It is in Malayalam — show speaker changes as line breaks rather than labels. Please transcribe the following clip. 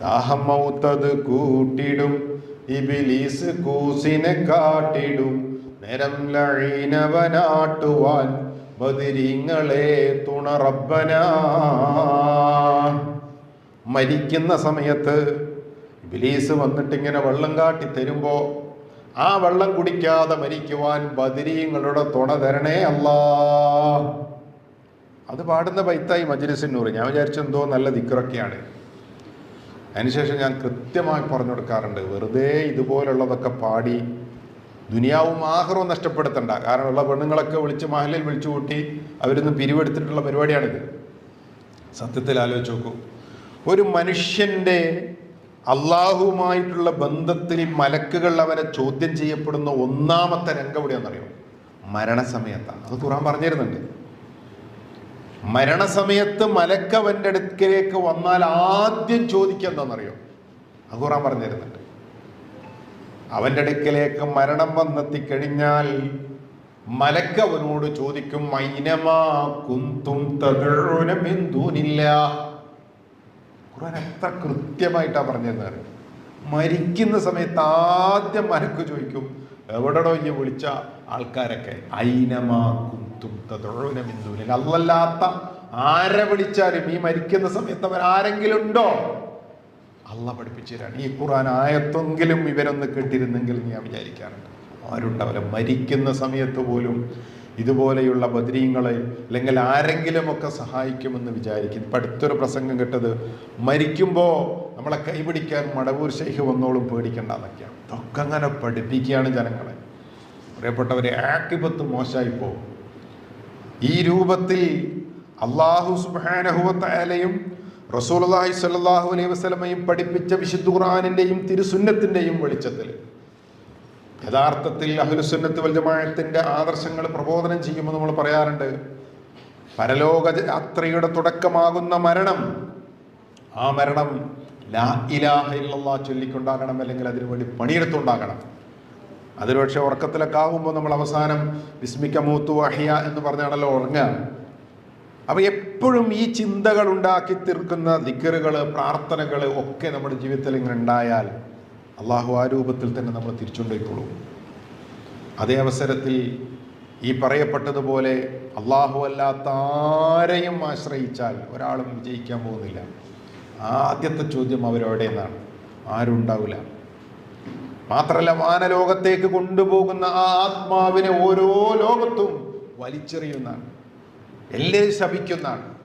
ദാഹം മൗത്തത് കൂട്ടിടും ഇബിലീസ് കൂസിനെ കാട്ടിടും. നേരം ലഴീനവനാട്ടുവാൻ ബദിരിങ്ങളെ തുണറബന മരിക്കുന്ന സമയത്ത് ഇബിലീസ് വന്നിട്ട് ഇങ്ങനെ വെള്ളം കാട്ടി തരുമ്പോ ആ വെള്ളം കുടിക്കാതെ മരിക്കുവാൻ ബദിരീങ്ങളുടെ തുണ തരണേ അല്ലാ. അത് പാടുന്ന ബൈത്തായി മജ്ലിസിനൂറ് ഞാൻ വിചാരിച്ചു എന്തോ നല്ല ദിക്കറൊക്കെയാണ് അതിനുശേഷം ഞാൻ കൃത്യമായി പറഞ്ഞു കൊടുക്കാറുണ്ട് വെറുതെ ഇതുപോലുള്ളതൊക്കെ പാടി ദുനിയാവും ആഹ്റവും നഷ്ടപ്പെടുത്തണ്ട. കാരണം ഉള്ള പെണ്ണുങ്ങളൊക്കെ വിളിച്ച് മഹലിൽ വിളിച്ചു കൂട്ടി അവരിന്ന് പിരിവെടുത്തിട്ടുള്ള പരിപാടിയാണിത്. സത്യത്തിൽ ആലോചിച്ച് നോക്കൂ. ഒരു മനുഷ്യന്റെ അള്ളാഹുവുമായിട്ടുള്ള ബന്ധത്തിൽ മലക്കുകൾ അവനെ ചോദ്യം ചെയ്യപ്പെടുന്ന ഒന്നാമത്തെ രംഗം എവിടെയാണെന്നറിയോ? മരണസമയത്താണ്. അത് ഖുറാൻ പറഞ്ഞിരുന്നുണ്ട്. മരണസമയത്ത് മലക്കവന്റെ അടുക്കലേക്ക് വന്നാൽ ആദ്യം ചോദിക്കുക എന്താണെന്നറിയോ? അഹുറാൻ പറഞ്ഞിരുന്നുണ്ട്. അവന്റെ അടുക്കലേക്ക് മരണം വന്നെത്തിക്കഴിഞ്ഞാൽ മലക്കവനോട് ചോദിക്കും മൈനമാ കുന്തും എന്തൂനില്ല ഖുർആൻ എത്ര കൃത്യമായിട്ടാണ് പറഞ്ഞിരുന്നത് മരിക്കുന്ന സമയത്ത് ആദ്യം മലക്ക് ചോദിക്കും എവിടെടോ ഇനി വിളിച്ച ആൾക്കാരൊക്കെ? ഐനമാ കുന്തും അല്ലല്ലാത്ത ആരെ വിളിച്ചാലും ഈ മരിക്കുന്ന സമയത്ത് അവർ ആരെങ്കിലും ഉണ്ടോ അല്ല പഠിപ്പിച്ചു തരാണ് ഈ ഖുറാൻ ആയത്തെങ്കിലും ഇവരൊന്ന് കേട്ടിരുന്നെങ്കിൽ ഞാൻ വിചാരിക്കാറുണ്ട്. ആരുണ്ടാവില്ല മരിക്കുന്ന സമയത്ത് പോലും ഇതുപോലെയുള്ള ബദ്രീങ്ങളെ അല്ലെങ്കിൽ ആരെങ്കിലുമൊക്കെ സഹായിക്കുമെന്ന് വിചാരിക്കും. ഇപ്പം അടുത്തൊരു പ്രസംഗം കിട്ടത് മരിക്കുമ്പോൾ നമ്മളെ കൈപിടിക്കാൻ മടവൂർ ശൈഖ് വന്നോളും പേടിക്കണ്ടെന്നൊക്കെയാണ്. ഇതൊക്കെ അങ്ങനെ പഠിപ്പിക്കുകയാണ് ജനങ്ങളെ. പ്രിയപ്പെട്ടവരെ ആക്കിപത്ത് മോശമായി പോകും. ഈ രൂപത്തിൽ അള്ളാഹു സുബാനഹുവത്തയാലയും റസൂലി സല്ലാഹു അലൈഹി വസ്ലമയും പഠിപ്പിച്ച വിശുദ്ധ ഖുറാനിന്റെയും തിരുസുന്നത്തിന്റെയും വെളിച്ചത്തിൽ യഥാർത്ഥത്തിൽ അഹുലുസുന്നത്ത് വൽജമായത്തിന്റെ ആദർശങ്ങൾ പ്രബോധനം ചെയ്യുമ്പോൾ നമ്മൾ പറയാറുണ്ട്. പരലോക യാത്രയുടെ തുടക്കമാകുന്ന മരണം ആ മരണം ലാ ഇലാഹ ചൊല്ലിക്കൊണ്ടാകണം അല്ലെങ്കിൽ അതിനുവേണ്ടി പണിയെടുത്തുണ്ടാകണം അതിൽ പക്ഷേ ഉറക്കത്തിലൊക്കെ ആകുമ്പോൾ നമ്മൾ അവസാനം വിസ്മിക്ക മൂത്തു അഹിയ എന്ന് പറഞ്ഞാണല്ലോ ഉറങ്ങുക. അപ്പൊ എപ്പോഴും ഈ ചിന്തകൾ ഉണ്ടാക്കി തീർക്കുന്ന ദിക്കറുകൾ പ്രാർത്ഥനകൾ ഒക്കെ നമ്മുടെ ജീവിതത്തിൽ ഇങ്ങനെ ഉണ്ടായാൽ അള്ളാഹു ആ രൂപത്തിൽ തന്നെ നമ്മൾ തിരിച്ചുകൊണ്ടേക്കുള്ളൂ അതേ അവസരത്തിൽ ഈ പറയപ്പെട്ടതുപോലെ അള്ളാഹു അല്ലാത്ത ആരെയും ആശ്രയിച്ചാൽ ഒരാളും വിജയിക്കാൻ പോകുന്നില്ല. ആദ്യത്തെ ചോദ്യം അവരോടെ നിന്നാണ് ആരും ഉണ്ടാവില്ല മാത്രമല്ല വാനലോകത്തേക്ക് കൊണ്ടുപോകുന്ന ആ ആത്മാവിനെ ഓരോ ലോകത്തും വലിച്ചെറിയുന്നതാണ്. എല്ലേ ശപിക്കുന്നതാണ്.